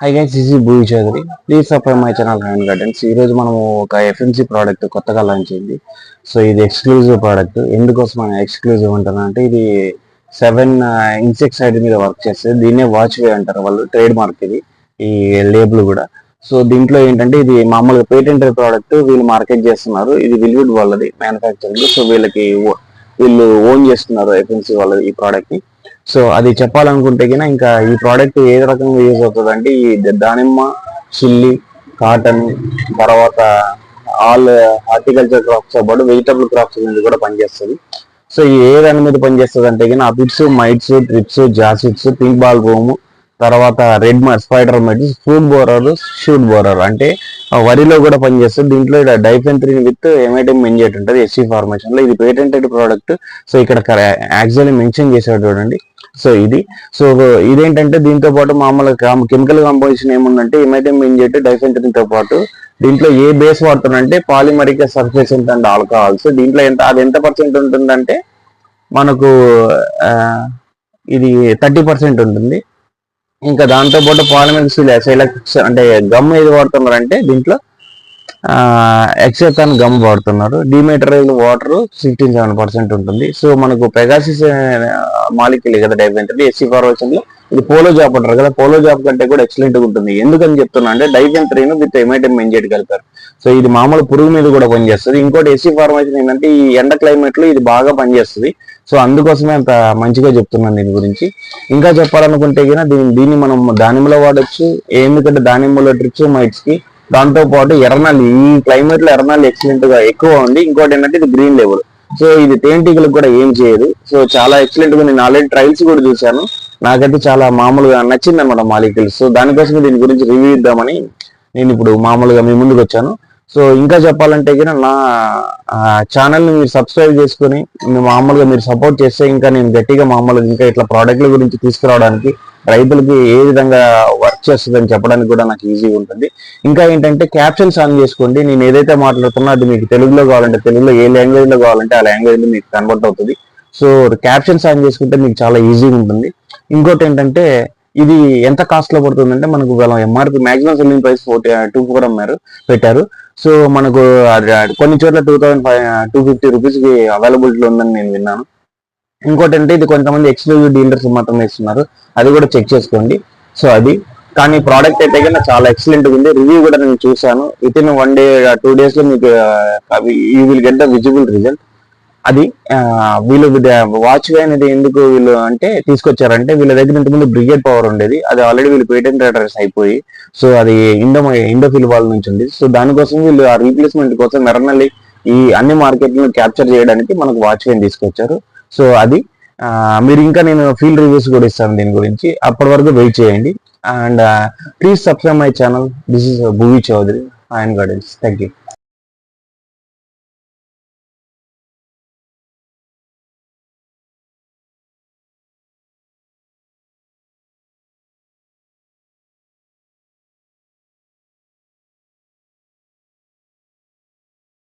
Hi guys is Bhoomi Chaudhary please support my channel hand gardens ఈ రోజు మనము ఒక ఎఫ్ఎంసీ ప్రోడక్ట్ కొత్తగా లాంచ్ అయింది. సో ఇది ఎక్స్క్లూజివ్ ప్రోడక్ట్ ఎందుకోసం ఎక్స్క్లూజివ్ అంటారు అంటే ఇది సెవెన్ ఇన్సెక్సైడ్ uh, మీద వర్క్ చేస్తే దీన్నే వాచ్ వే అంటారు వాళ్ళు ట్రేడ్ మార్క్ ఇది ఈ లేబుల్ కూడా. సో దీంట్లో ఏంటంటే ఇది మామూలుగా పేటెంట్ ప్రోడక్ట్ వీళ్ళు మార్కెట్ చేస్తున్నారు. ఇది విల్వుడ్ వాళ్ళది మ్యానుఫ్యాక్చరింగ్ సో వీళ్ళకి వీళ్ళు ఓన్ చేస్తున్నారు ఎఫ్ఎంసీ వాళ్ళది ఈ ప్రోడక్ట్ని సో అది చెప్పాలనుకుంటే కన్నా ఇంకా ఈ ప్రోడక్ట్ ఏ రకంగా యూజ్ అవుతుంది అంటే ఈ దానిమ్మ చిల్లి కాటన్ తర్వాత ఆల్ హార్టికల్చర్ క్రాప్స్ పాటు వెజిటబుల్ క్రాప్స్ మీద కూడా పనిచేస్తుంది. సో ఈ ఏ దాని మీద పనిచేస్తుంది అంటే కన్నా aphids mites thrips jassids pink bollworm తర్వాత రెడ్ మార్ spider mites fruit borer shoot borer. అంటే వరిలో కూడా పనిచేస్తుంది. దీంట్లో ఇక్కడ డైఫెంత్రిన్ విత్ ఎమైటమ్ మెన్జేట్ ఉంటుంది ఎస్సీ ఫార్మేషన్లో ఇది పేటెంటెడ్ ప్రోడక్ట్. సో ఇక్కడ యాక్చువల్లీ మెన్షన్ చేశాడు చూడండి. సో ఇది. సో ఇదేంటంటే దీంతో పాటు మామూలుగా కెమికల్ కాంపోజిషన్ ఏముందంటే ఎమైటమ్ మెన్జేట్ డైఫెంట్రిన్తో పాటు. దీంట్లో ఏ బేస్ వాడుతున్నారంటే సర్ఫేస్ సర్ఫేసెంట్ అండ్ ఆల్కహాల్స్. దీంట్లో ఎంత అది ఎంత పర్సెంట్ ఉంటుందంటే మనకు ఇది థర్టీ పర్సెంట్ ఉంటుంది. ఇంకా దాంతో పాటు పాలిమరిక్ సైలక్స్ అంటే గమ్ ఏది వాడుతున్నారంటే దీంట్లో ఎక్సెకాన్ గమ్ వాడుతున్నారు. డిమెటీరియల్ వాటర్ సిక్స్టీన్ సెవెన్ పర్సెంట్ ఉంటుంది. సో మనకు పెగాసిస్ మాలిక్యూల్ కదా డైఫెంటరీ ఎస్సీ ఫార్మేషన్లో ఇది పోలో జాబ్ అంటారు కదా పోలో జాబ్ కంటే కూడా ఎక్సలెంట్గా ఉంటుంది. ఎందుకని చెప్తున్నా అంటే డైఫెంత్రీన్ విత్ ఎమైటమ్ మెంజేట్ కలిపారు. సో ఇది మామూలు పురుగు మీద కూడా పనిచేస్తుంది. ఇంకోటి ఎస్సీ ఫార్మేషన్ ఏంటంటే ఈ ఎండ క్లైమేట్లో ఇది బాగా పనిచేస్తుంది. సో అందుకోసమే అంత మంచిగా చెప్తున్నాను దీని గురించి. ఇంకా చెప్పాలనుకుంటే గిన దీన్ని దీన్ని మనం దానిమ్మలో వాడొచ్చు ఎందుకంటే దానిమ్మలో ట్రిప్స్ మైట్స్కి దాంతో పాటు ఎర్రనాలు ఈ క్లైమేట్లో ఎర్రనాలు ఎక్సలెంట్గా ఎక్కువ ఉంది. ఇంకోటి ఏంటంటే ఇది గ్రీన్ లెవెల్ సో ఇది తేనెటీగలకు కూడా ఏం చేయదు. సో చాలా ఎక్సలెంట్గా నేను ఆల్రెడీ ట్రయల్స్ కూడా చూశాను. నాకైతే చాలా మామూలుగా నచ్చింది అనమాట మాలిక్యూల్స్. సో దానికోసం దీని గురించి రివ్యూ ఇద్దామని నేను ఇప్పుడు మామూలుగా మీ ముందుకు వచ్చాను. సో ఇంకా చెప్పాలంటే కూడా నా ఛానల్ని మీరు సబ్స్క్రైబ్ చేసుకుని మామూలుగా మీరు సపోర్ట్ చేస్తే ఇంకా నేను గట్టిగా మామూలుగా ఇంకా ఇట్లా ప్రోడక్ట్ల గురించి తీసుకురావడానికి రైతులకి ఏ విధంగా వర్క్ చేస్తుందని చెప్పడానికి కూడా నాకు ఈజీగా ఉంటుంది. ఇంకా ఏంటంటే క్యాప్షన్స్ ఆన్ చేసుకోండి. నేను ఏదైతే మాట్లాడుతున్నా అది మీకు తెలుగులో కావాలంటే తెలుగులో ఏ లాంగ్వేజ్లో కావాలంటే ఆ లాంగ్వేజ్లో మీకు కన్వర్ట్ అవుతుంది. సో క్యాప్షన్స్ ఆన్ చేసుకుంటే మీకు చాలా ఈజీగా ఉంటుంది. ఇంకోటి ఏంటంటే ఇది ఎంత కాస్ట్లో పడుతుందంటే మనకు MRP maximum selling price forty two four అమ్మారు పెట్టారు. సో మనకు కొన్ని చోట్ల two thousand five two fifty రూపీస్కి ఉందని నేను విన్నాను. ఇంకోటి అంటే ఇది కొంతమంది ఎక్స్క్లూజివ్ డీలర్స్ మాత్రమే ఇస్తున్నారు. అది కూడా చెక్ చేసుకోండి. సో అది. కానీ ప్రోడక్ట్ అయితే కన్నా చాలా ఎక్సలెంట్ ఉంది. రివ్యూ కూడా నేను చూశాను. With in one day two డేస్లో మీకు you will get the visible result అది వీళ్ళు వాచ్ అనేది ఎందుకు వీళ్ళు అంటే తీసుకొచ్చారంటే వీళ్ళ దగ్గర ఇంతకుముందు బ్రిగేడ్ పవర్ ఉండేది. అది ఆల్రెడీ వీళ్ళు పేటెంట్ రైటర్స్ అయిపోయి సో అది ఇండో ఇండోఫిల్ వాళ్ళ నుంచి ఉంది. సో దానికోసం వీళ్ళు ఆ రీప్లేస్మెంట్ కోసం మెరనల్లి ఈ అన్ని మార్కెట్లను క్యాప్చర్ చేయడానికి మనకు వాచ్ వేని తీసుకొచ్చారు. సో అది మీరు ఇంకా నేను ఫీల్డ్ రివ్యూస్ కూడా ఇస్తాను దీని గురించి. అప్పటి వరకు వెయిట్ చేయండి. And please subscribe my channel. This is Bhuvi Chaudhary. And gardens. Thank you